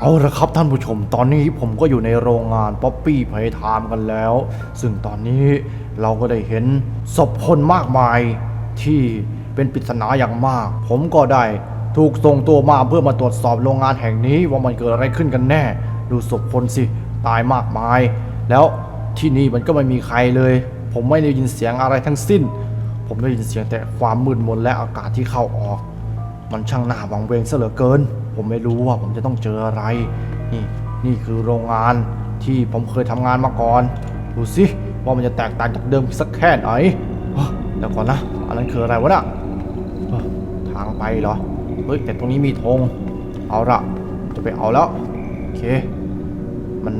เอาละครับท่านผู้ชม ตอนนี้ผมก็อยู่ในโรงงานป๊อปปี้ไพทามกันแล้ว ซึ่งตอนนี้เราก็ได้เห็นศพคนมากมายที่เป็นปริศนาอย่างมาก ผมก็ได้ถูกส่งตัวมาเพื่อมาตรวจสอบโรงงานแห่งนี้ว่ามันเกิดอะไรขึ้นกันแน่ ดูศพคนสิ ตายมากมาย แล้วที่นี่มันก็ไม่มีใครเลย ผมไม่ได้ยินเสียงอะไรทั้งสิ้น ผมได้ยินเสียงแต่ความมืดมนและอากาศที่เข้าออก มันช่างหน่าวังเวงซะเหลือเกิน ผมไม่รู้ว่าผมจะต้องเจออะไร นี่นี่คือโรงงานที่ผมเคยทำงานมาก่อน ดูสิว่ามันจะแตกต่างจากเดิมสักแค่ไหนเดี๋ยวก่อนนะ อันนั้นคืออะไรวะน่ะทางไปเหรอ เฮ้ยแต่ตรงนี้มีธง เอาละจะไปเอาแล้ว โอเค มัน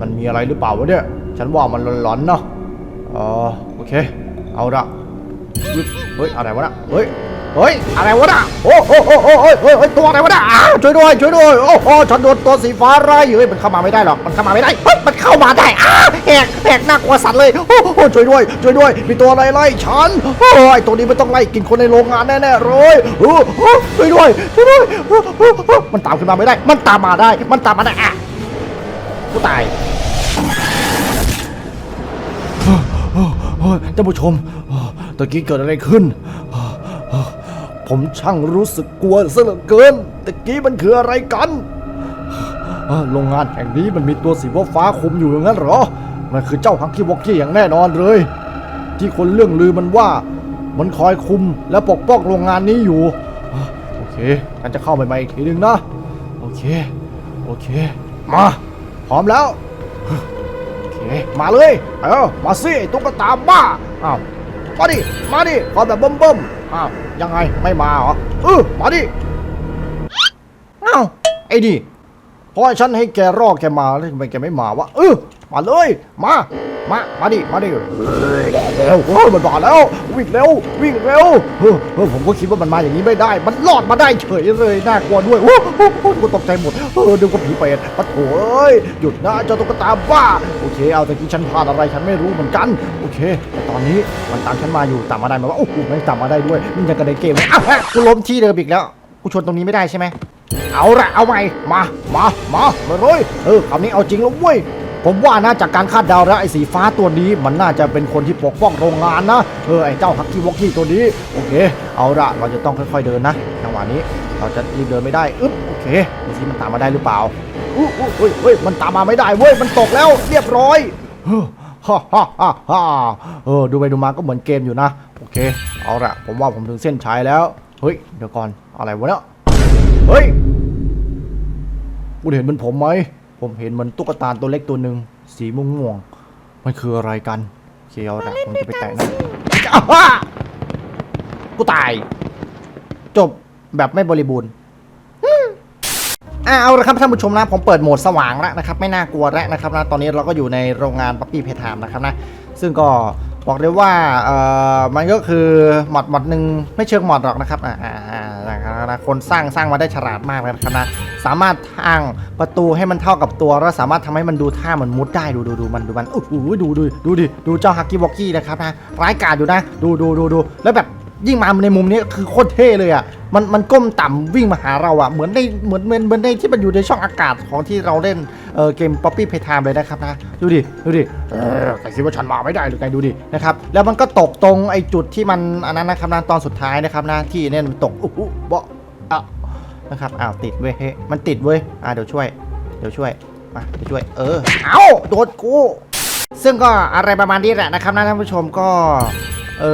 มันมีอะไรหรือเปล่าวะเนี่ย ฉันว่ามันหลอนๆเนาะเออโอเค เอาละเฮ้ย อะไรวะน่ะ เฮ้ย เฮ้ย อะไรวะน่ะโอ้โหโอ้โหโอ้โหโอ้โหตัวอะไรวะน่ะอ้าวช่วยด้วย ช่วยด้วย โอ้โหฉันโดนตัวสีฟ้าไล่เฮ้ย มันเข้ามาไม่ได้หรอก มันเข้ามาไม่ได้ เฮ้ย มันเข้ามาได้อ้าแหกแหกน่ากลัวสัตว์เลย โอ้โหช่วยด้วย ช่วยด้วย มีตัวอะไรไล่ฉัน โอ้ยตัวนี้มันต้องไล่กินคนในโรงงานแน่ๆเลยโอ้โหช่วยด้วย ช่วยด้วย มันตามขึ้นมาไม่ได้ มันตามมาได้ มันตามมาได้อะกูตายท่านผู้ชมตะกี้เกิดอะไรขึ้น ผมช่างรู้สึกกลัวซะเหลือเกินตะกี้มันคืออะไรกันโรงงานแห่งนี้มันมีตัวสีฟ้าคุมอยู่อย่างนั้นเหรอ มันคือเจ้าฮังกี้วอกกี้อย่างแน่นอนเลย ที่คนเรื่องลือมันว่า มันคอยคุมและปกป้องโรงงานนี้อยู่ โอเคฉันจะเข้าไปใหม่อีกทีหนึงนะ โอเค โอเค มา พร้อมแล้ว โอเค มาเลย เออมาสิตุ๊กตาบ้า อ้าว มาดิ มาดิขอแบบเบิ่มๆอ้าว ยังไงไม่มาเหรอเออมาดิเอ้าไอ้นี่เพราะฉันให้แกรอแกมาแล้วทำไมแกไม่มาวะเออมาเลย มา มา มาดิ มาดิเร็วเฮ้ยมันมาแล้ว วิ่งเร็ว วิ่งเร็วเออเออผมก็คิดว่ามันมาอย่างนี้ไม่ได้ มันรอดมาได้เฉยเลย น่ากลัวด้วย โอ้โหโอ้โหกูตกใจหมด เออดูก็ผีเปรตปะโถเอ้ย หยุดนะเจ้าตุ๊กตาบ้า โอเค เอาแต่กี้ฉันพลาดอะไรฉันไม่รู้เหมือนกัน โอเคแต่ตอนนี้มันตามฉันมาอยู่ ตามมาได้ไหมวะ โอ้โหไม่ตามมาได้ด้วยมันยังกันในเกมเลยอ้าวฮะกูล้มที่เดิมอีกแล้ว กูชนตรงนี้ไม่ได้ใช่ไหมเอาละเอาใหม่ มา มา มามาเลยเออคำนี้เอาจริงแล้วเว้ย ผมว่านะจากการคาดเดาแล้วไอ้สีฟ้าตัวนี้ มันน่าจะเป็นคนที่ปกป้องโรงงานนะเออไอ้เจ้าฮักกี้วอกกี้ตัวนี้โอเค เอาละเราจะต้องค่อยๆเดินนะจังหวะนี้เราจะรีบเดินไม่ได้อึ๊บโอเคดูสิมันตามมาได้หรือเปล่าอู้อู้เฮ้ยเฮ้ยมันตามมาไม่ได้เว้ยมันตกแล้วเรียบร้อยฮ่าฮ่าฮ่าฮ่าเออดูไปดูมาก็เหมือนเกมอยู่นะโอเค เอาละผมว่าผมถึงเส้นชัยแล้วเฮ้ยเดี๋ยวก่อนอะไรวะเนี่ยเฮ้ยคุณเห็นเหมันผมไหม ผมเห็นเหมันตุ๊กตาตัวเล็กตัวหนึ่งสีม่วงม่วงๆมันคืออะไรกันโอเคเอาละผมจะไปแตะนะอ้าวกูตาย จบแบบไม่บริบูรณ์อ่าเอาละครับท่านผู้ชมนะผมเปิดโหมดสว่างแล้วนะครับไม่น่ากลัวแล้วนะครับนะตอนนี้เราก็อยู่ในโรงงานปั๊ปปี้เพทามนะครับนะซึ่งก็บอกเลยว่าเอ่อมันก็คือหมอดหมอดหนึ่งไม่เชิงหมอดหรอกนะครับอ่าอ่าอ่า นะคนะคนสร้างสร้างมาได้ฉลาดมากเลยนะครับนะสามารถทางประตูให้มันเท่ากับตัว แล้วสามารถทำให้มันดูท่าเหมือนมุดได้ดูดูดูมันดูมันโอ้โหดูดูดูดิดูเจ้าฮักกี้วอกกี้นะครับนะร้ายกาจอยู่นะ ดูดูดูดูแล้วแบบ ยิ่งมาในมุมนี้คือโคตรเท่เลยอะ มันมันก้มต่ำวิ่งมาหาเราอะ เหมือนในเหมือนเหมือนเหมือนในที่มันอยู่ในช่องอากาศของที่เราเล่นเออเกมป๊อปปี้เพทามเลยนะครับนะ ดูดิ ดูดิ เออแต่คิดว่าฉันมาไม่ได้หรือไงดูดินะครับ แล้วมันก็ตกตรงไอ้จุดที่มันอันนั้นนะครับนะตอนสุดท้ายนะครับนะที่เนี่ยมันตกอู้หูเบาะอะนะครับ อ้าวติดเว้ยเฮ้มันติดเว้ย อ่าเดี๋ยวช่วย เดี๋ยวช่วย มาเดี๋ยวช่วย เออ เอ้าโดนกู ซึ่งก็อะไรประมาณนี้แหละนะครับนะท่านผู้ชมก็ เอ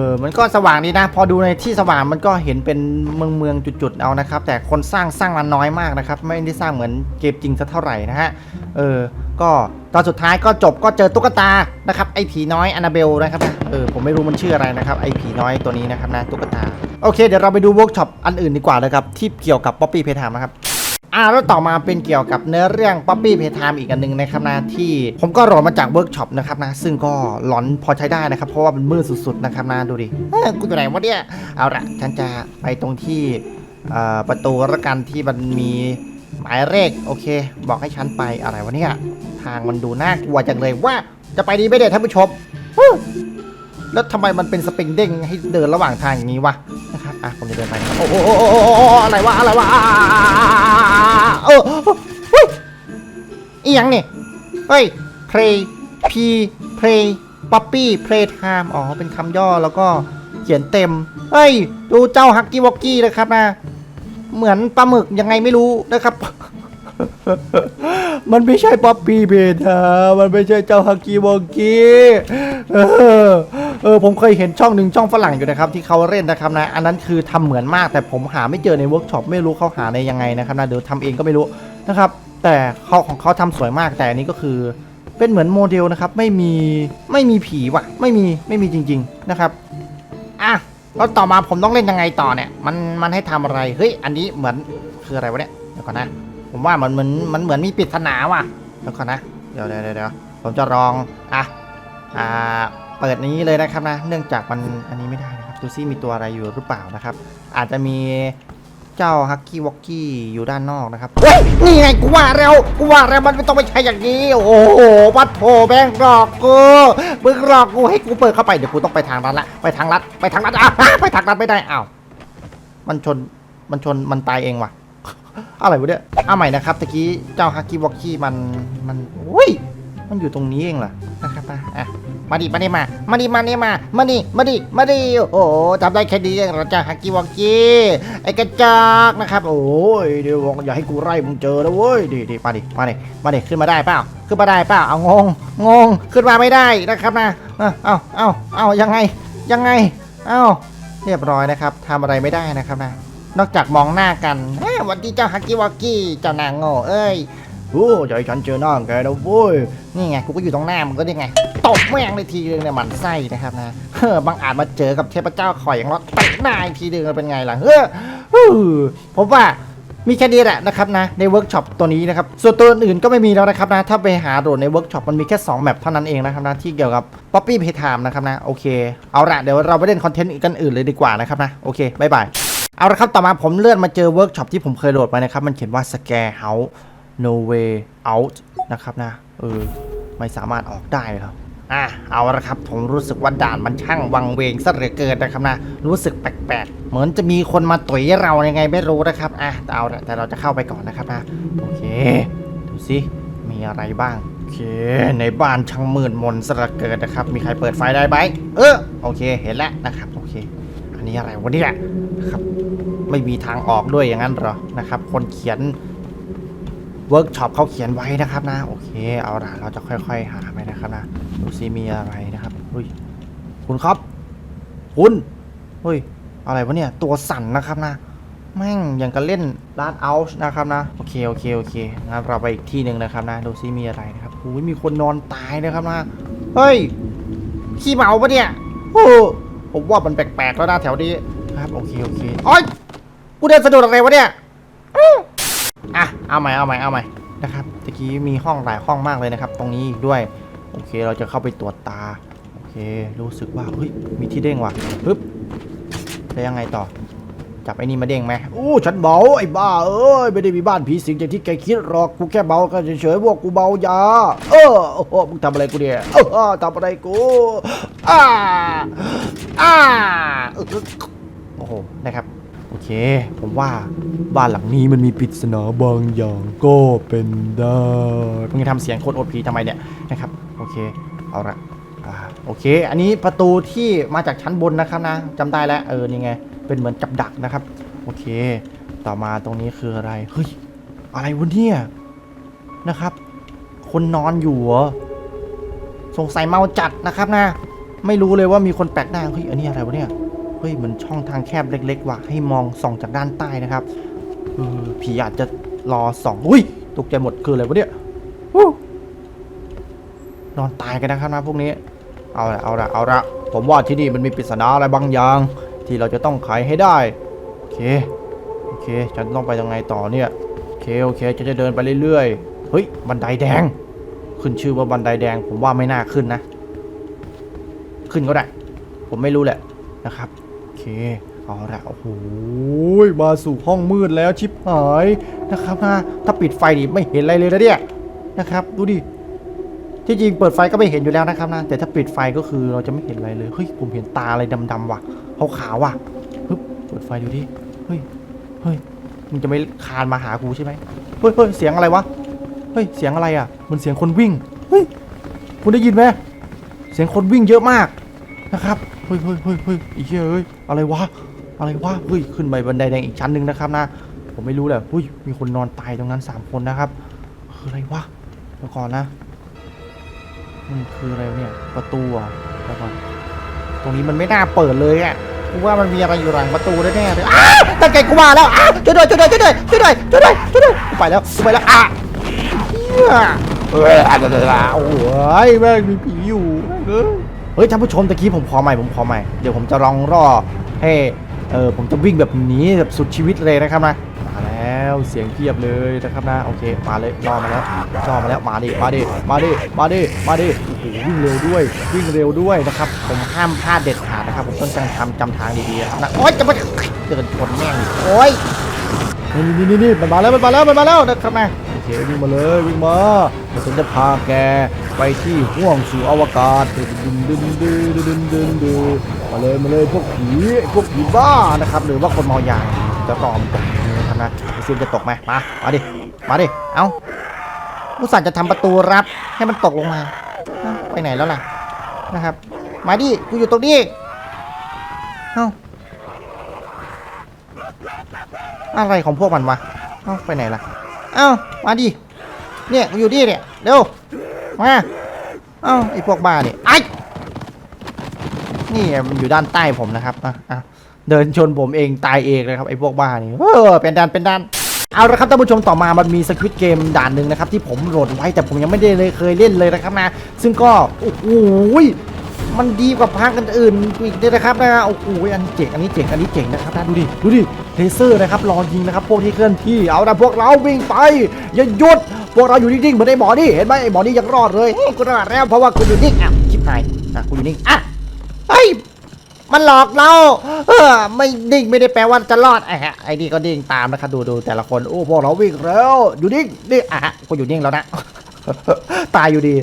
อ มันก็สว่างดีนะ พอดูในที่สว่างมันก็เห็นเป็นเมืองเมืองจุดๆเอานะครับ แต่คนสร้างสร้างมาน้อยมากนะครับ ไม่ได้สร้างเหมือนเกมจริงสักเท่าไหร่นะฮะ เออ ก็ตอนสุดท้ายก็จบก็เจอตุ๊กตานะครับ ไอ้ผีน้อยอนาเบลนะครับนะ เออ ผมไม่รู้มันชื่ออะไรนะครับ ไอ้ผีน้อยตัวนี้นะครับนะ ตุ๊กตา โอเค เดี๋ยวเราไปดูเวิร์กช็อปอันอื่นดีกว่าเลยครับ ที่เกี่ยวกับป๊อปปี้เพทามนะครับ อ่าแล้วต่อมาเป็นเกี่ยวกับเนื้อเรื่องป๊อปปี้เพทามอีกอันหนึ่งนะครับนะที่ผมก็โหลดมาจากเวิร์กช็อปนะครับนะซึ่งก็หลอนพอใช้ได้นะครับ เพราะว่ามันมืดสุดๆนะครับนะดูดิเอ้ยกูอยู่ไหนวะเนี่ยเอาละฉันจะไปตรงที่ประตูละกันที่มันมีหมายเลขโอเค บอกให้ฉันไปอะไรวะเนี่ยทางมันดูน่ากลัวจังเลยว่าจะไปดีไม่ได้ท่านผู้ชม แล้วทำไมมันเป็นสปริงเด้งให้เดินระหว่างทางอย่างนี้วะนะครับอะผมจะเดินไปโอ้โหอะไรวะอะไรวะอ่าเอออีหยังเนี่ยเฮ้ย play p play puppy play time อ๋อเป็นคำย่อแล้วก็เขียนเต็มเฮ้ย ดูเจ้าฮักกี้วอกกี้นะครับนะเหมือนปลาหมึกยังไงไม่รู้นะครับ มันไม่ใช่ป๊อปปี้เพทามันไม่ใช่เจ้าฮักกี้วองกี้เออเออผมเคยเห็นช่องหนึ่งช่องฝรั่งอยู่นะครับที่เขาเล่นนะครับนะอันนั้นคือทำเหมือนมากแต่ผมหาไม่เจอในเวิร์กช็อปไม่รู้เขาหาในยังไงนะครับนะเดี๋ยวทำเองก็ไม่รู้นะครับ แต่เขาของเขาทำสวยมากแต่อันนี้ก็คือเป็นเหมือนโมเดลนะครับไม่มีไม่มีผีว่ะ ไม่มีไม่มีจริง ๆนะครับอะแล้วต่อมาผมต้องเล่นยังไงต่อเนี่ย มันมันให้ทำอะไร เฮ้ย อันนี้เหมือนคืออะไรวะเนี่ย เดี๋ยวก่อนนะ ผมว่ามันเหมือนมันเหมือนมีปริศนาว่ะเดี๋ยวก่อนนะ เดี๋ยวเดี๋ยวเดี๋ยวผมจะลองอะอ่าเปิดนี้เลยนะครับนะ เนื่องจากมันอันนี้ไม่ได้นะครับดูซิมีตัวอะไรอยู่หรือเปล่านะครับ อาจจะมีเจ้าฮักกี้วอกกี้อยู่ด้านนอกนะครับเฮ้ยนี่ไงกูว่าแล้วกูว่าแล้วมันไม่ต้องไปใช้อย่างนี้ โอ้โหวัดโถแบงหลอกกูมึงหลอกกูให้กูเปิดเข้าไปเดี๋ยวกูต้องไปทางรัดละไปทางรัดไปทางรัดอะไปทางรัดไม่ได้อ้าวมันชนมันชนมันตายเองว่ะ อะไรวะเนี่ยเอาใหม่นะครับตะกี้เจ้าฮักกี้วอกกี้มันมันอุ้ยมันอยู่ตรงนี้เองเหรอนะครับอะอะมาดิมาดิมา มาดิมาดิมา มาดิมาดิมาดิโอ้โหจำได้แค่นี้เองเหราจะฮักกี้วอกกี้ไอ้กระจอกนะครับ โอ้ยเดี๋ยวอกอย่าให้กูไล่มึงเจอนะเว้ยดีดีมาดิมาดิมาดิขึ้นมาได้เปล่าขึ้นมาได้เปล่าเอางงงงขึ้นมาไม่ได้นะครับนะเอาเอาเอาเอายังไงยังไงเอาเรียบร้อยนะครับทำอะไรไม่ได้นะครับนะ นอกจากมองหน้ากันเฮ้ยวันที่เจ้าฮักกี้วอกกี้เจ้านางโง่เอ้ยโอ้ยให้ฉันเจอหน้าแกนะเว้ยนี่ไงกูก็อยู่ตรงหน้ามึงก็ได้ไงตบแม่งเลยทีนึงเนี่ยหมันไส้นะครับนะเฮ้อบางอาจมาเจอกับเทพเจ้าข่อยอย่างเราเตะหน้าอีกทีนึงเป็นไงล่ะเฮ้อฮู้ผมว่ามีแค่นี้แหละนะครับนะในเวิร์กช็อปตัวนี้นะครับส่วนตัวอื่นๆก็ไม่มีแล้วนะครับนะถ้าไปหาโหลดในเวิร์กช็อปมันมีแค่2แมปเท่านั้นเองนะครับนะที่เกี่ยวกับ Poppy Playtime นะครับนะโอเคเอาละเดี๋ยวเราไปเล่นคอนเทนต์กันอื่นเลยดีกว่านะครับนะโอเคบายบาย เอาละครับ ต่อมาผมเลื่อนมาเจอเวิร์กช็อปที่ผมเคยโหลดไปนะครับ มันเขียนว่า Scare House No Way Out นะครับนะ เออ ไม่สามารถออกได้ครับอะเอาละครับ ผมรู้สึกว่าด่านมันช่างวังเวงซะเหลือเกินนะครับนะ รู้สึกแปลกๆ เหมือนจะมีคนมาตุ๋ยเรายังไงไม่รู้นะครับ อะแต่เอาละแต่เราจะเข้าไปก่อนนะครับนะ โอเค ดูสิมีอะไรบ้าง โอเค ในบ้านช่างมืดมนซะเหลือเกินนะครับ มีใครเปิดไฟได้ไหมเออ โอเค เห็นแล้วนะครับ โอเค นี้อะไรวะเนี่ยนะครับ ไม่มีทางออกด้วยอย่างนั้นหรอนะครับ คนเขียนเวิร์กช็อปเขาเขียนไว้นะครับนะ โอเค เอาละเราจะค่อย ๆ หาไปนะครับนะดูซิมีอะไรนะครับเฮ้ยคุณครับ คุณเฮ้ยอะไรวะเนี่ยตัวสั่นนะครับนะแม่งอย่างกับเล่นร้านเอาส์นะครับนะโอเคโอเคโอเคงั้นเราไปอีกที่หนึ่งนะครับนะดูซิมีอะไรนะครับโอ้ยมีคนนอนตายนะครับนะเฮ้ยขี้เมาปะเนี่ยโอ้ ผมว่ามันแปลกๆแล้วนะแถวนี้ครับโอเคโอเคโอ้ยกูเดินสะดุดอะไรวะเนี่ยอะเอาใหม่เอาใหม่เอาใหม่นะครับตะกี้มีห้องหลายห้องมากเลยนะครับ ตรงนี้อีกด้วย โอเคเราจะเข้าไปตรวจตาโอเค รู้สึกว่าเฮ้ยมีที่เด้งว่ะปึ๊บแล้วยังไงต่อ จับไอ้นี่มาเด้งไหมโอ้ฉันเบาไอ้บ้าเอ้ยไม่ได้มีบ้านผีสิงอย่างที่แกคิดหรอกกูแค่เบากันเฉยๆพวกกูเบายาเออโอ้โหมึงทำอะไรกูเนี่ยเออทำอะไรกูอ่าอ่าโอ้โหนะครับโอเค ผมว่าบ้านหลังนี้มันมีปริศนาบางอย่างก็เป็นได้มึงจะทำเสียงโคตรโอพีทำไมเนี่ยนะครับโอเคเอาละ อ่าโอเค อันนี้ประตูที่มาจากชั้นบนนะครับนะจำได้แล้วเออนี่ไง เป็นเหมือนกับดักนะครับ โอเค ต่อมาตรงนี้คืออะไรเฮ้ยอะไรวะเนี่ยนะครับ คนนอนอยู่เหรอสงสัยเมาจัดนะครับนะ ไม่รู้เลยว่ามีคนแปลกหน้าเฮ้ยอันนี้อะไรวะเนี่ยเฮ้ยเหมือนช่องทางแคบเล็ก ๆ ว่ะให้มองส่องจากด้านใต้นะครับเออผีอาจจะรอส่องอุ้ยตกใจหมดคืออะไรวะเนี่ยนอนตายกันนะครับนะพวกนี้ เอาละเอาละเอาละผมว่าที่นี่มันมีปริศนาอะไรบางอย่าง ที่เราจะต้องไขให้ได้ โอเค โอเค ฉันต้องไปยังไงต่อเนี่ย โอเค โอเคจะจะเดินไปเรื่อยๆ เฮ้ย บันไดแดง ขึ้นชื่อว่าบันไดแดง ผมว่าไม่น่าขึ้นนะ ขึ้นก็ได้ ผมไม่รู้แหละนะครับ โอเค เอาละโอ้โห มาสู่ห้องมืดแล้วชิบหายนะครับนะ ถ้าปิดไฟดิไม่เห็นอะไรเลยนะเนี่ย นะครับ ดูดิ ที่จริงเปิดไฟก็ไม่เห็นอยู่แล้วนะครับนะ แต่ถ้าปิดไฟก็คือเราจะไม่เห็นอะไรเลย เฮ้ยผมเห็นตาอะไรดำๆว่ะขาวๆว่ะฮึบเปิดไฟดูดิ เฮ้ย เฮ้ยมึงจะไม่คานมาหากูใช่ไหมเฮ้ยเฮ้ยเสียงอะไรวะ เฮ้ยเสียงอะไรอะ มันเสียงคนวิ่ง เฮ้ยคุณได้ยินไหมเสียงคนวิ่งเยอะมากนะครับ เฮ้ยเฮ้ยเฮ้ยเฮ้ยอีกเฮ้ยอะไรวะ อะไรวะ เฮ้ยขึ้นไปบันไดแดงอีกชั้นหนึ่งนะครับนะ ผมไม่รู้แหละเฮ้ยมีคนนอนตายตรงนั้นสามคนนะครับคืออะไรวะเดี๋ยวก่อนนะ มันคืออะไรเนี่ย ประตูอะเดี๋ยวก่อนตรงนี้มันไม่น่าเปิดเลยอะกูว่ามันมีอะไรอยู่หลังประตูแน่ๆเลยอ้าวตั้งใจกูมาแล้วอ้าวช่วยด้วยช่วยด้วยช่วยด้วยช่วยด้วยช่วยด้วยช่วยด้วยกูไปแล้วกูไปแล้วอะเหี้ยอะไรๆโอ้ยแม่งมีผีอยู่เฮ้ยท่านผู้ชมตะกี้ผมขอใหม่ผมขอใหม่เดี๋ยวผมจะลองรอให้เออผมจะวิ่งแบบหนี้แบบสุดชีวิตเลยนะครับนะ แล้วเสียงเพียบเลยนะครับนะโอเคมาเลยรอมาแล้วรอมาแล้วมาดิมาดิมาดิมาดิมาดิโอ้โหวิ่งเร็วด้วยวิ่งเร็วด้วยนะครับผมห้ามพลาดเด็ดขาดนะครับผมต้องจำทำจำทางดีๆนะครับนะโอ๊ยจะมาเดินชนแม่งโอ๊ยนี่นี่นี่มันมาแล้วมันมาแล้วมันมาแล้วนะครับนะโอเควิ่งมาเลยวิ่งมาผมจะพาแกไปที่ห้วงสู่อวกาศดึนดึนดึนดึนดึนดึนดึนมาเลยมาเลยพวกผีพวกผีบ้านะครับหรือว่าคนเมายา จะตอมตกนะไอซีนจะตกไหมมา มาดิ มาดิ เอ้าผู้สัตว์จะทำประตูรับให้มันตกลงมา ไปไหนแล้วล่ะ นะครับ มาดิ กูอยู่ตรงนี้ เอ้า อะไรของพวกมันวะ เอ้า ไปไหนล่ะ เอ้า มาดิ เนี่ยกูอยู่ดิเนี่ย เร็ว มา เอ้าไอพวกบ้าเนี่ยไอนี่มันอยู่ด้านใต้ผมนะครับ อะอะ เดินชนผมเองตายเองเลยครับไอ้พวกบ้านี่เออเป็นดันเป็นดันเอาละครับท่านผู้ชมต่อมามันมีสควิตเกมด่านหนึ่งนะครับที่ผมโหลดไว้แต่ผมยังไม่ได้เลยเคยเล่นเลยนะครับนะซึ่งก็โอ้โหมันดีกว่าภาคอื่นอีกเลยนะครับนะโอ้โหอันเจ๋งอันนี้เจ๋งอันนี้เจ๋งนะครับนะดูดิดูดิเลเซอร์นะครับรอยิงนะครับพวกที่เคลื่อนที่เอาละพวกเราวิ่งไปอย่าหยุดพวกเราอยู่นิ่งๆเหมือนไอ้หมอนี่เห็นไหมไอ้หมอนี่ยังรอดเลยเฮ้ยกูรอดแล้วเพราะว่ากูอยู่นิ่งอะชิบหายอะกูอยู่นิ่งอะเฮ้ย มันหลอกเราเออไม่นิ่งไม่ได้แปลว่าจะรอดไอ้ฮะไอ้นี่ก็นิ่งตามนะครับดูดูแต่ละคนโอ้พวกเราวิ่งแล้วอยู่นิ่งนี่อะฮะก็อยู่นิ่งแล้วนะ ตายอยู่ดี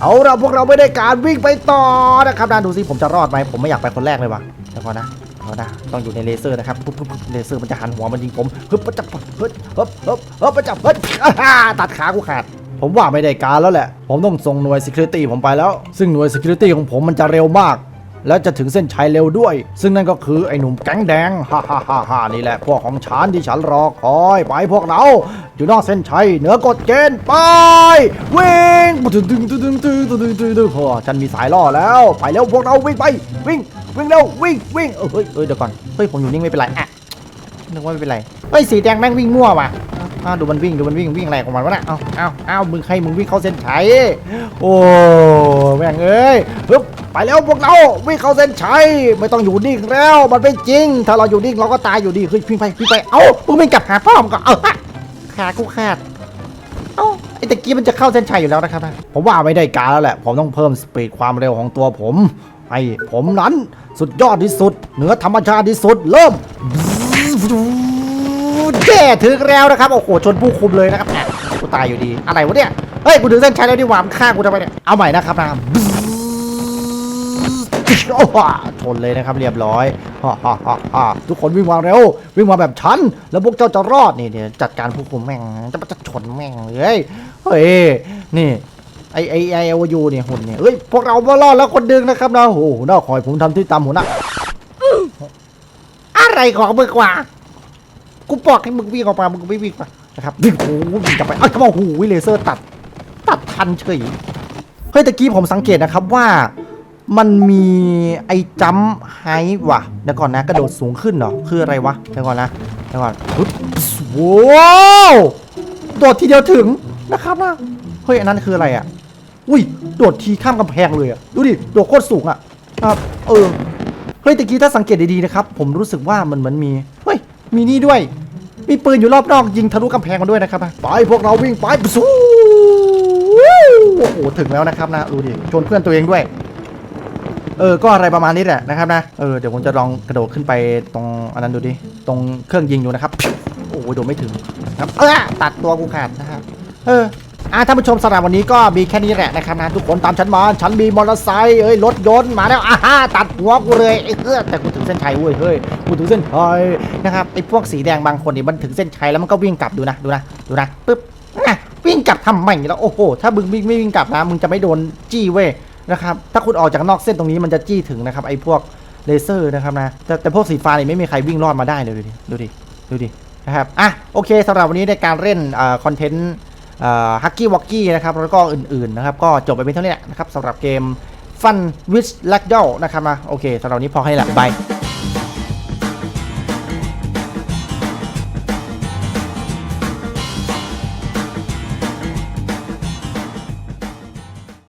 เอาเราพวกเราไม่ได้การวิ่งไปต่อนะครับนะดูสิผมจะรอดไหมผมไม่อยากไปคนแรกเลยว่ะเดี๋ยวก่อนนะเอานะต้องอยู่ในเลเซอร์นะครับปุ๊บปุ๊บเลเซอร์มันจะหันหัวมันยิงผมฮึบปะจับฮึบฮึบฮึบฮึบปะจับฮึบตัดขากูขาดผมว่าไม่ได้การแล้วแหละ ผมต้องส่งหน่วย Security ผมไปแล้ว ซึ่งหน่วย Security ของผมมันจะเร็วมาก แล้วจะถึงเส้นชัยเร็วด้วย ซึ่งนั่นก็คือไอ้หนุ่มแก๊งแดงฮ่าฮ่าฮ่าฮ่านี่แหละพวกของฉันที่ฉันรอคอยไปพวกเราอยู่นอกเส้นชัยเหนือกฎเกณฑ์ไปวิ่งตึงตึงตึงตึงตึงตึงตึงตึงตึงพอฉันมีสายล่อแล้ว ไปแล้วพวกเราวิ่งไปวิ่งวิ่งเร็ววิ่งวิ่งเออเฮ้ยเฮ้ยเดี๋ยวก่อนเฮ้ยผมอยู่นิ่งไม่เป็นไรอะนึกว่าไม่เป็นไรเฮ้ยสีแดงแม่งวิ่งมั่วว่ะ อ้าวดูมันวิ่งดูมันวิ่งวิ่งอะไรของมันวะน่ะเอ้าเอ้าเอ้ามึงใครมึงวิ่งเข้าเส้นชัยโอ้แม่งเอ้ยฮึบไปแล้วพวกเราวิ่งเข้าเส้นชัยไม่ต้องอยู่นิ่งแล้วมันไม่จริง ถ้าเราอยู่นิ่งเราก็ตายอยู่ดีเฮ้ยวิ่งไปวิ่งไปเอ้ามึงไม่กลับหาพ่อมก็เอ้าขากูขาดเอ้าไอ้ตะกี้มันจะเข้าเส้นชัยอยู่แล้วนะครับผมว่าไม่ได้การแล้วแหละ ผมต้องเพิ่มสปีดความเร็วของตัวผมให้ผมนั้นสุดยอดที่สุด เหนือธรรมชาติที่สุดเริ่ม แย่ถึงแล้วนะครับ โอ้โห ชนผู้คุมเลยนะครับแกูตายอยู่ดี อะไรวะเนี่ย เฮ้ย กูถึงเส้นชัยแล้วดีหว่ามันฆ่ากูทำไมเนี่ย เอาใหม่นะครับนะโอ้โชนเลยนะครับเรียบร้อยฮ่าฮ่าฮ่าทุกคนวิ่งมาเร็ว วิ่งมาแบบฉัน แล้วพวกเจ้าจะรอดนี่เดี๋ยจัดการผู้คุมแม่งจะจะชนแม่งเลยเฮ้ยนี่ไอไอไอโอวยูเนี่ยหุ่นเนี่ยเฮ้ยพวกเรามารอดแล้วคนดึงนะครับนะโอ้โหน่าคอยผมทำที่ตามหัวหน้าอะไรของมึงวะ กูบอกให้มึงวิ่งออกมา มึงไม่วิ่งมานะครับวิ่งโอ้วิ่งกลับไปเอ้ยเขาบอกโอ้โหเลเซอร์ตัด ตัดทันเฉย เฮ้ยตะกี้ผมสังเกตนะครับว่ามันมีไอ้จัมไฮว่ะเดี๋ยวก่อนนะกระโดดสูงขึ้นเหรอ คืออะไรวะเดี๋ยวก่อนนะเดี๋ยวก่อนปึ๊บว้าวโดดทีเดียวถึงนะครับนะเฮ้ยอันนั้นคืออะไรอะ อุ้ยโดดทีข้ามกำแพงเลยอะดูดิโดดโคตรสูงอะครับเออเฮ้ยตะกี้ถ้าสังเกตดีๆนะครับ ผมรู้สึกว่ามันเหมือนมีเฮ้ย มีนี่ด้วย มีปืนอยู่รอบนอกยิงทะลุกำแพงมาด้วยนะครับไปพวกเราวิ่งไปสู้โอ้โหถึงแล้วนะครับนะดูดิชนเพื่อนตัวเองด้วย เออก็อะไรประมาณนี้แหละนะครับนะเออเดี๋ยวผมจะลองกระโดดขึ้นไปตรงอันนั้นดูดิตรงเครื่องยิงดูนะครับโอ้โหโดนไม่ถึงครับเออตัดตัวกูขาดนะครับเออ อ่าท่านผู้ชมสำหรับวันนี้ก็มีแค่นี้แหละนะครับนะทุกคนตามฉันมาฉันมีมอเตอร์ไซค์เอ้ยรถยนต์มาแล้วอ่าฮ่าตัดหัวกูเลยไอ้เออแต่กูถึงเส้นชัยเว้ยเฮ้ยกูถึงเส้นชัยนะครับไอ้พวกสีแดงบางคนนี่มันถึงเส้นชัยแล้วมันก็วิ่งกลับดูนะดูนะดูนะปึ๊บอะวิ่งกลับทำไมแล้วโอ้โหถ้ามึงวิ่งไม่วิ่งกลับนะมึงจะไม่โดนจี้เว้ยนะครับถ้าคุณออกจากนอกเส้นตรงนี้มันจะจี้ถึงนะครับไอ้พวกเลเซอร์นะครับนะแต่แต่พวกสีฟ้านี่ไม่มีใครวิ่งรอดมาได้เลยดูดิดูดิดูดินะครับอะโอเคสำหรับวันนี้ในการเล่นคอนเทนต์ ฮักกี้วอกกี้นะครับแล้วก็อื่นๆนะครับก็จบไปเป็นเท่านี้แหละนะครับสำหรับเกมฟันวิชแลกเดลนะครับนะโอเคสำหรับนนี้พอให้หลับไป